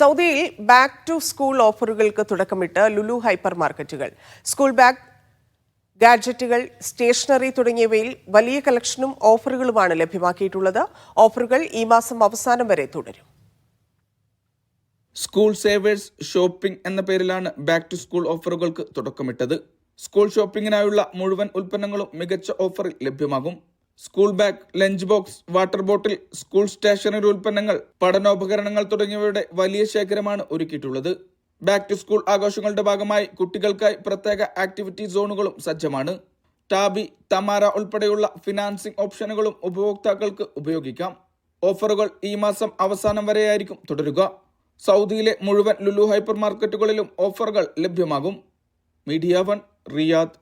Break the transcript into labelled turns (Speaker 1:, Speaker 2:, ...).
Speaker 1: സൗദിയിൽ back to school ഓഫറുകൾക്ക് തുടക്കമിട്ട് ലുലു ഹൈപ്പർ മാർക്കറ്റുകൾ സ്കൂൾ ബാഗ് ഗാഡ്ജറ്റുകൾ സ്റ്റേഷനറി തുടങ്ങിയവയിൽ വലിയ കളക്ഷനും ഓഫറുകളുമാണ് ലഭ്യമാക്കിയിട്ടുള്ളത്. ഓഫറുകൾ ഈ മാസം അവസാനം വരെ തുടരും.
Speaker 2: സ്കൂൾ സേവേഴ്സ് ഷോപ്പിംഗ് എന്ന പേരിലാണ് ബാക്ക് ടു സ്കൂൾ ഓഫറുകൾക്ക് തുടക്കമിട്ടത്. സ്കൂൾ ഷോപ്പിംഗിനായുള്ള മുഴുവൻ ഉൽപ്പന്നങ്ങളും മികച്ച ഓഫറിൽ ലഭ്യമാകും. School bag lunch box water bottle school stationery ഉൽപ്പന്നങ്ങൾ പഠനോപകരണങ്ങൾ തുടങ്ങിയവയുടെ വലിയ ശേഖരമാണ് ഒരുക്കിയിട്ടുള്ളത്. ബാക്ക് ടു സ്കൂൾ ആഘോഷങ്ങളുടെ ഭാഗമായി കുട്ടികൾക്കായി പ്രത്യേക ആക്ടിവിറ്റി സോണുകളും സജ്ജമാണ്. ടാബി തമാര ഉൾപ്പെടെയുള്ള ഫിനാൻസിംഗ് ഓപ്ഷനുകളും ഉപഭോക്താക്കൾക്ക് ഉപയോഗിക്കാം. ഓഫറുകൾ ഈ മാസം അവസാനം വരെയായിരിക്കും തുടരുക. സൗദിയിലെ മുഴുവൻ ലുലു ഹൈപ്പർ മാർക്കറ്റുകളിലും ഓഫറുകൾ ലഭ്യമാകും. Media one Riyadh